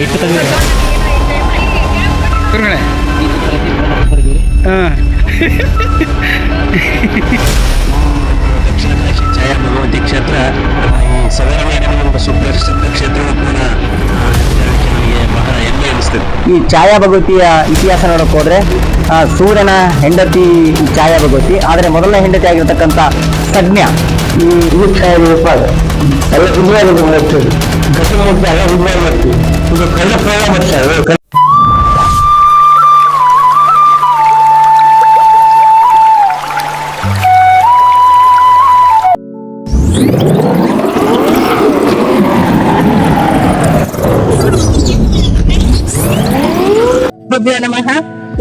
ಇಟ್ಟು ಹಾಂ ದಕ್ಷಿಣ ಕಾಶಿ ಛಾಯಾ ಕ್ಷೇತ್ರ ಈ ಸದರಮೇನೆ ಒಂದು ಸುಪ್ರಸಿದ್ಧ ಕ್ಷೇತ್ರವು ಕೂಡ ಆ, ಹೇಳಲಿಕ್ಕೆ ನನಗೆ ಬಹಳ ಹೆಮ್ಮೆ ಅನಿಸ್ತದೆ ಈ ಛಾಯಾ ಭಗವತಿಯ ಇತಿಹಾಸ ನೋಡಕ್ ಹೋದ್ರೆ ಆ, ಸೂರ್ಯನ ಹೆಂಡತಿ ಛಾಯಾ ಭಗವತಿ ಆದರೆ ಮೊದಲನೇ ಹೆಂಡತಿ ಆಗಿರ್ತಕ್ಕಂಥ ಸಜ್ಞ ಈ ಛಾಯಾ ಎಲ್ಲ ಮಾಡ್ತೀವಿ ಸುಮ್ಮನೆ ಮಾಡ್ತೀವಿ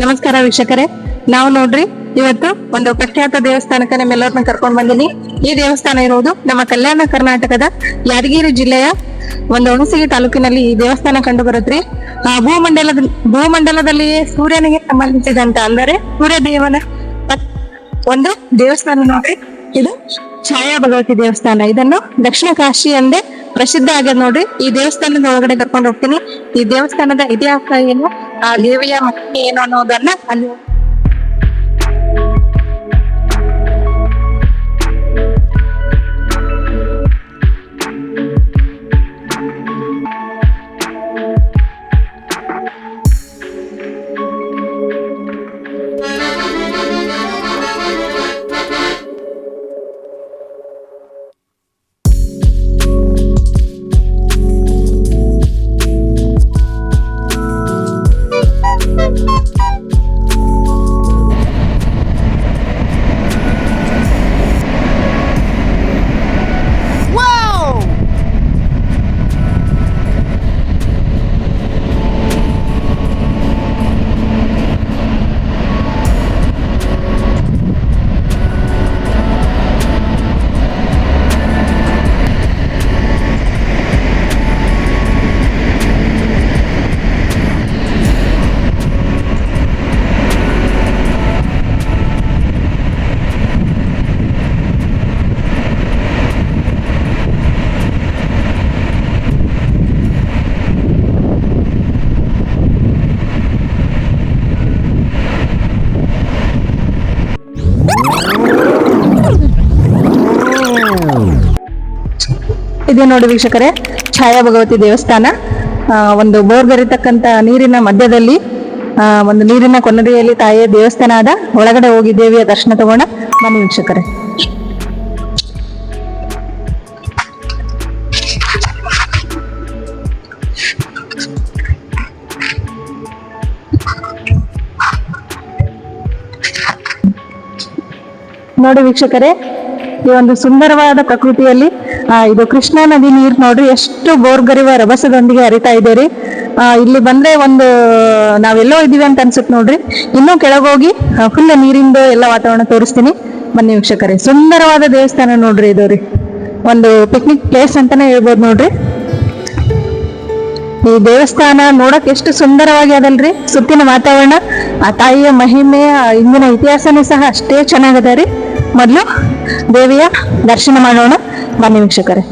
ನಮಸ್ಕಾರ ವೀಕ್ಷಕರೇ. ನಾವು ನೋಡ್ರಿ, ಇವತ್ತು ಒಂದು ಪ್ರಖ್ಯಾತ ದೇವಸ್ಥಾನಕ್ಕೆ ನಮ್ಮೆಲ್ಲರನ್ನ ಕರ್ಕೊಂಡ್ ಬಂದಿನಿ. ಈ ದೇವಸ್ಥಾನ ಇರುವುದು ನಮ್ಮ ಕಲ್ಯಾಣ ಕರ್ನಾಟಕದ ಯಾದಗಿರಿ ಜಿಲ್ಲೆಯ ಒಂದು ಹುಣಸಗಿ ತಾಲೂಕಿನಲ್ಲಿ ಈ ದೇವಸ್ಥಾನ ಕಂಡು ಬರುತ್ತೆ ಆ, ಭೂಮಂಡಲದ ಭೂಮಂಡಲದಲ್ಲಿ ಸೂರ್ಯನಿಗೆ ಸಂಬಂಧಿಸಿದಂತ ಅಂದರೆ ಸೂರ್ಯ ದೇವನ ಒಂದು ದೇವಸ್ಥಾನ ನೋಡ್ರಿ. ಇದು ಛಾಯಾ ಭಗವತಿ ದೇವಸ್ಥಾನ. ಇದನ್ನು ದಕ್ಷಿಣ ಕಾಶಿ ಎಂದೇ ಪ್ರಸಿದ್ಧ ಆಗ್ಯದ ನೋಡ್ರಿ. ಈ ದೇವಸ್ಥಾನದ ಒಳಗಡೆ ಕರ್ಕೊಂಡು ಹೋಗ್ತೀನಿ. ಈ ದೇವಸ್ಥಾನದ ಇತಿಹಾಸ ಏನು? ಆ ದೇವಿಯ ಮಹಿಮೆ ಏನು ಅನ್ನೋದನ್ನ ಅಲ್ಲಿ ಇದೆ ನೋಡಿ ವೀಕ್ಷಕರೇ ಛಾಯಾ ಭಗವತಿ ದೇವಸ್ಥಾನ ಒಂದು ಬೋರ್ ಬೆರಿತಕ್ಕಂತ ನೀರಿನ ಮಧ್ಯದಲ್ಲಿ ಒಂದು ನೀರಿನ ಕೊನ್ನಡಿಯಲ್ಲಿ ತಾಯಿಯ ದೇವಸ್ಥಾನ ಆದ ಒಳಗಡೆ ಹೋಗಿ ದೇವಿಯ ದರ್ಶನ ತಗೋಣ. ಬನ್ನಿ ವೀಕ್ಷಕರೇ. ನೋಡಿ ವೀಕ್ಷಕರೇ, ಈ ಒಂದು ಸುಂದರವಾದ ಪ್ರಕೃತಿಯಲ್ಲಿ ಇದು ಕೃಷ್ಣಾ ನದಿ ನೀರು ನೋಡ್ರಿ ಎಷ್ಟು ಬೋರ್ಗರಿವ ರಭಸದೊಂದಿಗೆ ಹರಿತಾ ಇದೆ ರೀ. ಆ, ಇಲ್ಲಿ ಬಂದ್ರೆ ಒಂದು ನಾವೆಲ್ಲೋ ಇದೀವಿ ಅಂತ ಅನ್ಸುತ್ತೆ ನೋಡ್ರಿ. ಇನ್ನೂ ಕೆಳಗೋಗಿ ಫುಲ್ ನೀರಿಂದ ಎಲ್ಲ ವಾತಾವರಣ ತೋರಿಸ್ತೀನಿ. ಬನ್ನಿ ವೀಕ್ಷಕರೇ ಸುಂದರವಾದ ದೇವಸ್ಥಾನ ನೋಡ್ರಿ ಇದು ರೀ. ಒಂದು ಪಿಕ್ನಿಕ್ ಪ್ಲೇಸ್ ಅಂತಾನೆ ಹೇಳ್ಬೋದು ನೋಡ್ರಿ. ಈ ದೇವಸ್ಥಾನ ನೋಡಕ್ ಎಷ್ಟು ಸುಂದರವಾಗಿ ಅದಲ್ರಿ. ಸುತ್ತಿನ ವಾತಾವರಣ ಆ ತಾಯಿಯ ಮಹಿಮೆ ಇಂದಿನ ಇತಿಹಾಸನೂ ಸಹ ಅಷ್ಟೇ ಚೆನ್ನಾಗದ ರೀ. ಮೊದಲು ದೇವಿಯ ದರ್ಶನ ಮಾಡೋಣ. ಬನ್ನಿ ವೀಕ್ಷಕರೇ.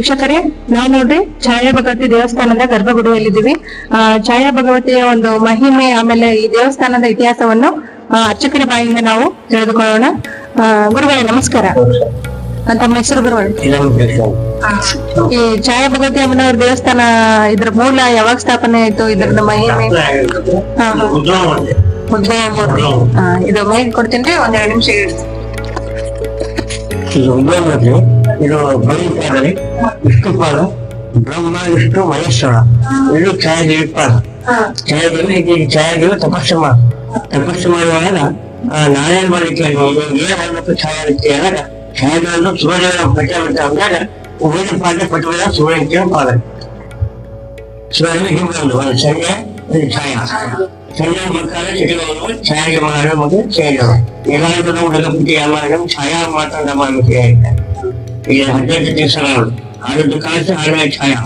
ವೀಕ್ಷಕರೇ ನಾವು ನೋಡ್ರಿ ಛಾಯಾ ಭಗವತಿ ದೇವಸ್ಥಾನದ ಗರ್ಭಗುಡಿಯಲ್ಲಿದ್ದೀವಿ. ಆ ಛಾಯಾ ಭಗವತಿಯ ಒಂದು ಮಹಿಮೆ ಆಮೇಲೆ ಈ ದೇವಸ್ಥಾನದ ಇತಿಹಾಸವನ್ನು ಅರ್ಚಕರ ಬಾಯಿಂದ ನಾವು ತಿಳಿದುಕೊಳ್ಳೋಣ. ಗುರುಗಳೇ ನಮಸ್ಕಾರ. ತಮ್ಮ ಹೆಸರು ಗುರುಗಳು? ಈ ಛಾಯಾ ಭಗವತಿ ಅಮ್ಮನವ್ರ ದೇವಸ್ಥಾನ ಇದ್ರ ಮೂಲ ಯಾವಾಗ ಸ್ಥಾಪನೆ ಆಯ್ತು ಇದ್ರ ಮಹಿಮೆ? ಆ, ಇದು ಮಹಿಮೆ ಕೊಡ್ತೀನಿ ಒಂದ್ ಎರಡು ನಿಮಿಷ. ಇದು ಉದ್ಯೋಗದಲ್ಲಿ ಇದು ಬಲಿಪಾದಲ್ಲಿ ವಿಷ್ಣುಪಾದ ಬ್ರಹ್ಮ ವಿಷ್ಣು ಮಹೇಶ್ವರ. ಇದು ಛಾಯಾದೇವಿ ಪಾದ ಛಾಯಾದೇವಿ ಈಗ ಛಾಯಾದೇವಿ ತಪಸ್ಸು ಮಾಡ ತಪಸ್ಸು ಮಾಡುವಾಗ ಆ, ನಾರಾಯಣ ಮಾಡಲಿಕ್ಕೆ ಏನ್ ಮಾಡ್ಬೇಕು ಛಾಯಾ ರೀತಿ ಅಂದಾಗ ಛಾಯಾದೇವನ್ನು ಸೂರ್ಯನ ಪಟ್ಟ ಬಿಟ್ಟ ಅಂದಾಗ ಉಭಯ ಪಾದ ಪಟ್ಟುವ ಸೂರ್ಯನ ಪಾದ ಸೂರ್ಯನ ಹಿಂದೆ ಒಂದು ಒಂದು ಸಂಜೆ ಒಂದು ಛಾಯಾ. ಸಂಜೆ ಮಕ್ಕಳ ಚಿಟಿಗಳು ಛಾಯಾಗೆ ಮಾಡೋ ಮತ್ತು ಛಾಯಾಗಳು ಏನಾದರೂ ನಾವು ಡಗಪತಿ ಮಾಡೋ ಛಾಯಾ ಮಾತಾಡ ಮಾಡಬೇಕು ಈಗ ಹದಿನೆಂಟು ದಿವಸಗಳು ಆಡದ್ದು ಕಾಸು ಆಡುವ ಛಾಯಾ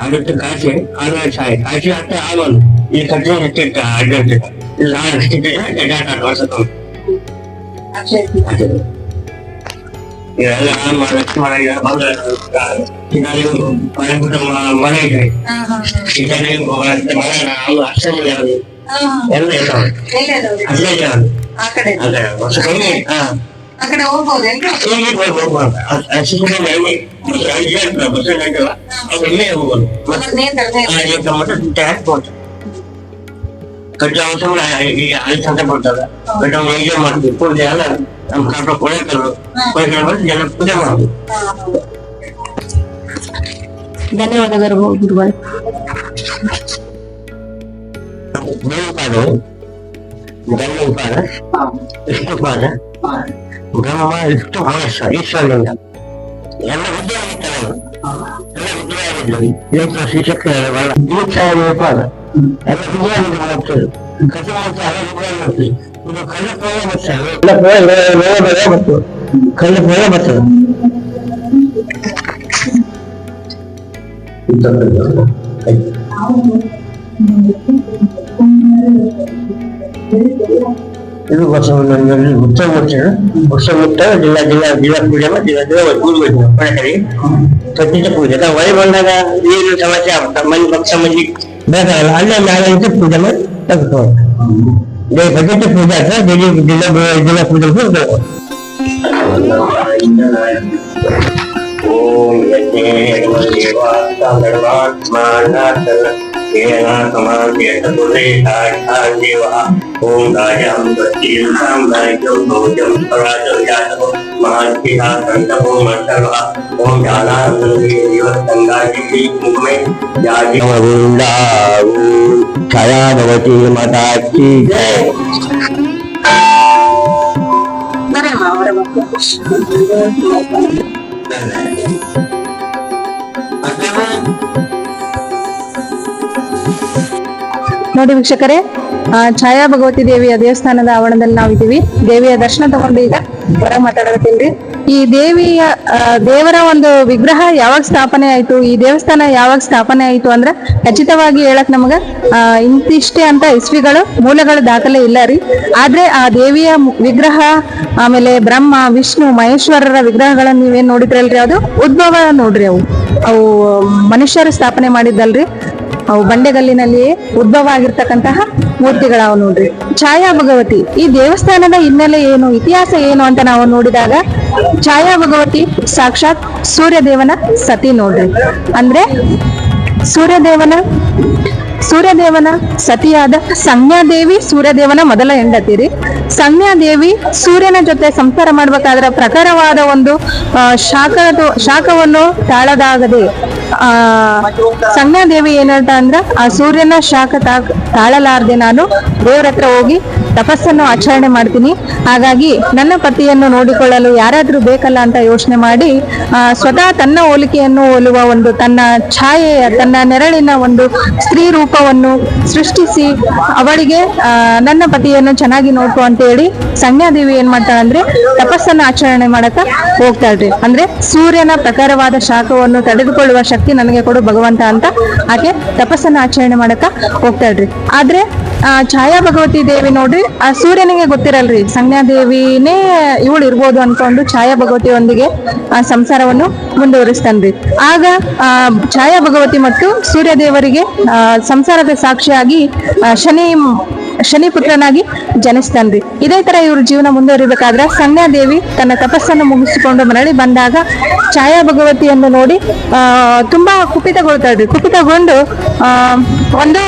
ಆಡದ್ದು ಕಾಸೆ ಆಡುವ ಛಾಯೆ ಕಾಸೆ ಅಷ್ಟೇ ಆಗೋದು ಈ ಕಟ್ಟೆ ಇಟ್ಟಿರ್ತ ಹದಿನೆಂಟು ಇಲ್ಲ ಆಡಿಸ್ತಿದ್ದೆ ವರ್ಷಕ್ಕೆ ಇದೆಲ್ಲ ಮಾಡಕ್ಕೆ ಮನೆ ಮನೆ ಇದೆ ಇದರಲ್ಲಿ ಮನೆ ನಾವು ಅಷ್ಟೇ ಎಲ್ಲ ಇದ್ದಾವೆ ಅಲ್ಲೇ ಇದ್ದಾವೆ ಆ ಕಡೆ ಅದೇ ವರ್ಷ ಕಮ್ಮಿ ಹಾ ಆ ಕಡೆ ಹೋಗ್ಬೋದೇನ್ರಿ ಹೇಗೆ ಬರ್ಬೋದು ಅಂತ ಅಸಿಸ್ಟೆಂಟ್ ಬಸ್ ಆಯ್ತಲ್ಲ ಅವ್ರು ಇಲ್ಲೇ ಹೋಗೋದು ಮತ್ತೆ ನೇತ್ರ ಮತ್ತೆ ಟ್ಯಾಕ್ಸ್ ಕೊಡ್ತಾರೆ ಕಟ್ಟ ಅವಸರ ಈಗ ಅಲ್ಲಿ ಸಂತೆ ಕೊಡ್ತಾರೆ ಬಟ್ ಅವ್ರು ಹೇಗೆ ಮಾಡ್ತೀವಿ ಪೂಜೆ ಎಲ್ಲ ನಮ್ಮ ಕಾಪ ಕೊಡಕಲ್ಲು ಕೊಡಕಲ್ ಬಂದು ಜನ ಪೂಜೆ ಮಾಡೋದು ಧನ್ಯವಾದಗಳು ಗುರುಗಳು ದೇವಪಾದ ಧನ್ಯಪಾದ ವಿಷ್ಣುಪಾದ ಬ್ರಹ್ಮ ವಿಷ್ಣು ಮಹೇಶ್ವರ ಈಶ್ವರಲಿಂಗ ಎಲ್ಲ ಬುದ್ಧಿ ಆಗಿರ್ತಾರೆ ಅವರು. ಎಲ್ಲ ಬುದ್ಧಿ ಆಗಿದ್ರು ಇವತ್ತು ಶ್ರೀಶಕ್ತಿ ದೀಕ್ಷಾಯ ಪಾದ ಎಲ್ಲ ಬುದ್ಧಿ ಆಗಿದ್ರು ಮಾಡ್ತಾರೆ ಕಥೆ ಮಾಡ್ತಾರೆ ಎಲ್ಲ ಬುದ್ಧಿ ಆಗಿರ್ತೀವಿ ಇದು ಕಳ್ಳ ಪ್ರಯೋಗ ಬರ್ತಾರೆ ಕಳ್ಳ ಪ್ರಯೋಗ ಬರ್ತದೆ ಕಳ್ಳ ಪ್ರಯೋಗ ಬರ್ತದೆ ಇದು ವರ್ಷ ಉತ್ಸವ ಮುಟ್ಟ ಉತ್ಸವ ಮುಟ್ಟ ಜಿಲ್ಲಾ ಜಿಲ್ಲಾ ಜಿಲ್ಲಾ ಪೂಜೆ ಮಾಡಿ ಜಿಲ್ಲಾ ಜಿಲ್ಲಾ ಪೂಜೆ ಮಾಡ್ತೀವಿ ಪಡಕರಿ ಪ್ರತಿಷ್ಠ ಪೂಜೆ ನಾವು ಹೊರಗೆ ಬಂದಾಗ ಏನು ಸಮಸ್ಯೆ ಆಗುತ್ತೆ ಮನೆ ಪಕ್ಷ ಮಂದಿ ಬೇಕಾಗಲ್ಲ ಅಲ್ಲೇ ಮ್ಯಾಲೆ ಇದ್ದು ಪೂಜೆ ಮಾಡಿ ತೆಗೆದುಕೊಂಡು ಪ್ರತಿಷ್ಠ ಪೂಜೆ ಆಗ್ತದೆ ಜಿಲ್ಲಾ ಜಿಲ್ಲಾ ಜಿಲ್ಲಾ ಪೂಜೆ ಹೋಗ್ಬೇಕು ಓಂ ಯಜ್ಞೇ ದೇವಾ ओम राजाम वकीलाम राजो भोजम पराजो यादव महर्षिहा संतपो मंत्रवा ओम जाना संगीव संगाजी की मुखमे जाजी वृंदा छाया भगवती माता की जय अरे माँ अरे माँ ನೋಡಿ ವೀಕ್ಷಕರೇ ಛಾಯಾ ಭಗವತಿ ದೇವಿಯ ದೇವಸ್ಥಾನದ ಆವರಣದಲ್ಲಿ ನಾವಿದ್ದೀವಿ. ದೇವಿಯ ದರ್ಶನ ತಗೊಂಡು ಈಗ ಹೊರ ಮಾತಾಡತ್ತೀನ್ರಿ ಈ ದೇವಿಯ ದೇವರ ಒಂದು ವಿಗ್ರಹ ಯಾವಾಗ ಸ್ಥಾಪನೆ ಆಯ್ತು, ಈ ದೇವಸ್ಥಾನ ಯಾವಾಗ ಸ್ಥಾಪನೆ ಆಯ್ತು ಅಂದ್ರೆ ಖಚಿತವಾಗಿ ಹೇಳಕ್ ನಮಗ ಇಂತಿಷ್ಟೇ ಅಂತ ಇಸ್ವಿಗಳು, ಮೂಲಗಳ ದಾಖಲೆ ಇಲ್ಲ ರೀ. ಆದ್ರೆ ಆ ದೇವಿಯ ವಿಗ್ರಹ, ಆಮೇಲೆ ಬ್ರಹ್ಮ, ವಿಷ್ಣು, ಮಹೇಶ್ವರರ ವಿಗ್ರಹಗಳನ್ನ ನೀವೇನ್ ನೋಡಿದ್ರಲ್ರಿ ಅದು? ಉದ್ಭವ ನೋಡ್ರಿ ಅವು. ಅವು ಮನುಷ್ಯರು ಸ್ಥಾಪನೆ ಮಾಡಿದ್ದಲ್ರಿ. ಅವು ಬಂಡೆಗಲ್ಲಿನಲ್ಲಿಯೇ ಉದ್ಭವ ಆಗಿರ್ತಕ್ಕಂತಹ ಮೂರ್ತಿಗಳಾವು ನೋಡ್ರಿ. ಛಾಯಾ ಭಗವತಿ ಈ ದೇವಸ್ಥಾನದ ಹಿನ್ನೆಲೆ ಏನು, ಇತಿಹಾಸ ಏನು ಅಂತ ನಾವು ನೋಡಿದಾಗ ಛಾಯಾ ಭಗವತಿ ಸಾಕ್ಷಾತ್ ಸೂರ್ಯದೇವನ ಸತಿ ನೋಡ್ರಿ. ಅಂದ್ರೆ ಸೂರ್ಯದೇವನ ಸೂರ್ಯದೇವನ ಸತಿಯಾದ ಸಂಜ್ಞಾದೇವಿ ಸೂರ್ಯದೇವನ ಮೊದಲ ಹೆಂಡತಿ ರೀ ಸಂಜ್ಞಾದೇವಿ ಸೂರ್ಯನ ಜೊತೆ ಸಂಸಾರ ಮಾಡಬೇಕಾದ್ರೆ ಪ್ರಖರವಾದ ಒಂದು ಶಾಖ ಶಾಖವನ್ನು ತಾಳದಾಗದೆ ಆ, ಸಂಜ್ಞಾದೇವಿ ಏನಂತ ಅಂದ್ರ, ಆ ಸೂರ್ಯನ ಶಾಖ ತಾಳಲಾರ್ದೆ ನಾನು ದೇವರ ಹತ್ರ ಹೋಗಿ ತಪಸ್ಸನ್ನು ಆಚರಣೆ ಮಾಡ್ತೀನಿ. ಹಾಗಾಗಿ ನನ್ನ ಪತಿಯನ್ನು ನೋಡಿಕೊಳ್ಳಲು ಯಾರಾದ್ರೂ ಬೇಕಲ್ಲ ಅಂತ ಯೋಚನೆ ಮಾಡಿ ಸ್ವತಃ ತನ್ನ ಹೋಲಿಕೆಯನ್ನು ಹೋಲುವ ಒಂದು, ತನ್ನ ಛಾಯೆಯ, ತನ್ನ ನೆರಳಿನ ಒಂದು ಸ್ತ್ರೀ ರೂಪವನ್ನು ಸೃಷ್ಟಿಸಿ ಅವಳಿಗೆ ನನ್ನ ಪತಿಯನ್ನು ಚೆನ್ನಾಗಿ ನೋಡ್ಕೋ ಅಂತ ಹೇಳಿ ಸಂಜ್ಞಾದೇವಿ ಏನ್ ಮಾಡ್ತಾಳೆ ಅಂದ್ರೆ, ತಪಸ್ಸನ್ನು ಆಚರಣೆ ಮಾಡಕ ಹೋಗ್ತಾಳ್ರಿ. ಅಂದ್ರೆ ಸೂರ್ಯನ ಪ್ರಕಾರವಾದ ಶಾಖವನ್ನು ತಡೆದುಕೊಳ್ಳುವ ನನಗೆ ಕೊಡು ಭಗವಂತ ಅಂತ ಆಕೆ ತಪಸ್ಸನ್ನ ಆಚರಣೆ ಮಾಡಕ ಹೋಗ್ತಾಳ್ರಿ. ಆದ್ರೆ, ಆ, ಛಾಯಾ ಭಗವತಿ ದೇವಿ ನೋಡ್ರಿ, ಆ ಸೂರ್ಯನಿಗೆ ಗೊತ್ತಿರಲ್ರಿ ಸಂಜ್ಞಾದೇವಿನೇ ಇವಳು ಇರ್ಬೋದು ಅನ್ಕೊಂಡು ಛಾಯಾ ಭಗವತಿಯೊಂದಿಗೆ, ಆ, ಸಂಸಾರವನ್ನು ಮುಂದುವರಿಸ್ತಾನ್ರಿ. ಆಗ, ಆ, ಛಾಯಾ ಭಗವತಿ ಮತ್ತು ಸೂರ್ಯ ದೇವರಿಗೆ ಸಂಸಾರದ ಸಾಕ್ಷಿಯಾಗಿ ಶನಿ ಶನಿ ಪುತ್ರನಾಗಿ ಜನಿಸ್ತಾನ್ರಿ. ಇದೇ ತರ ಇವ್ರ ಜೀವನ ಮುಂದುವರಿಬೇಕಾದ್ರೆ ಸಂಜ್ಞಾದೇವಿ ತನ್ನ ತಪಸ್ಸನ್ನು ಮುಗಿಸಿಕೊಂಡು ಮರಳಿ ಬಂದಾಗ ಛಾಯಾ ಭಗವತಿಯನ್ನು ನೋಡಿ ತುಂಬಾ ಕುಪಿತಗೊಳ್ತಾಳ್ರಿ. ಕುಪಿತಗೊಂಡು, ಆ, ಒಂದು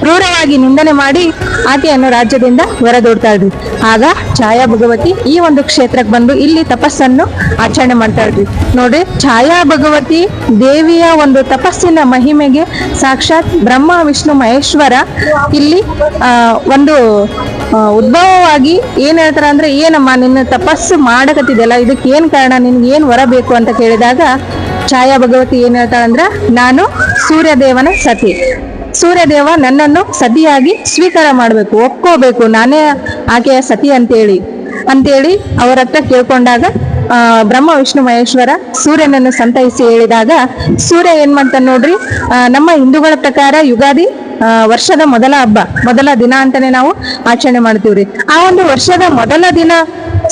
ಕ್ರೂರವಾಗಿ ನಿಂದನೆ ಮಾಡಿ ಆಕೆಯನ್ನು ರಾಜ್ಯದಿಂದ ಹೊರದೂಡ್ತಾಳ್ರಿ. ಆಗ ಛಾಯಾ ಭಗವತಿ ಈ ಒಂದು ಕ್ಷೇತ್ರಕ್ಕೆ ಬಂದು ಇಲ್ಲಿ ತಪಸ್ಸನ್ನು ಆಚರಣೆ ಮಾಡ್ತಾಳ್ರಿ. ನೋಡ್ರಿ ಛಾಯಾ ಭಗವತಿ ದೇವಿಯ ಒಂದು ತಪಸ್ಸಿನ ಮಹಿಮೆಗೆ ಸಾಕ್ಷಾತ್ ಬ್ರಹ್ಮ, ವಿಷ್ಣು, ಮಹೇಶ್ವರ ಇಲ್ಲಿ ಒಂದು ಉದ್ಭವವಾಗಿ ಏನ್ ಹೇಳ್ತಾರ ಅಂದ್ರೆ, ಏನಮ್ಮ ನಿನ್ನ ತಪಸ್ಸು ಮಾಡಕತ್ತಿದೆಯಲ್ಲ, ಇದಕ್ಕೆ ಏನ್ ಕಾರಣ, ನಿನ್ಗೆ ಏನ್ ವರ ಬೇಕು ಅಂತ ಕೇಳಿದಾಗ ಛಾಯಾ ಭಗವತಿ ಏನ್ ಹೇಳ್ತಾಳಂದ್ರ, ನಾನು ಸೂರ್ಯದೇವನ ಸತಿ. ಸೂರ್ಯದೇವ ನನ್ನನ್ನು ಸತಿಯಾಗಿ ಸ್ವೀಕಾರ ಮಾಡಬೇಕು, ಒಪ್ಕೋಬೇಕು. ನಾನೇ ಆಕೆಯ ಸತಿ ಅಂತೇಳಿ ಅಂತೇಳಿ ಅವರ ಹತ್ರ ಕೇಳ್ಕೊಂಡಾಗ ಬ್ರಹ್ಮ, ವಿಷ್ಣು, ಮಹೇಶ್ವರ ಸೂರ್ಯನನ್ನು ಸಂತೈಸಿ ಹೇಳಿದಾಗ, ಸೂರ್ಯ ಏನ್ ಮಾಡ್ತಾನೆ ನೋಡ್ರಿ ನಮ್ಮ ಹಿಂದೂಗಳ ಪ್ರಕಾರ ಯುಗಾದಿ ವರ್ಷದ ಮೊದಲ ಹಬ್ಬ, ಮೊದಲ ದಿನ ಅಂತಾನೆ ನಾವು ಆಚರಣೆ ಮಾಡ್ತೀವ್ರಿ. ಆ ಒಂದು ವರ್ಷದ ಮೊದಲ ದಿನ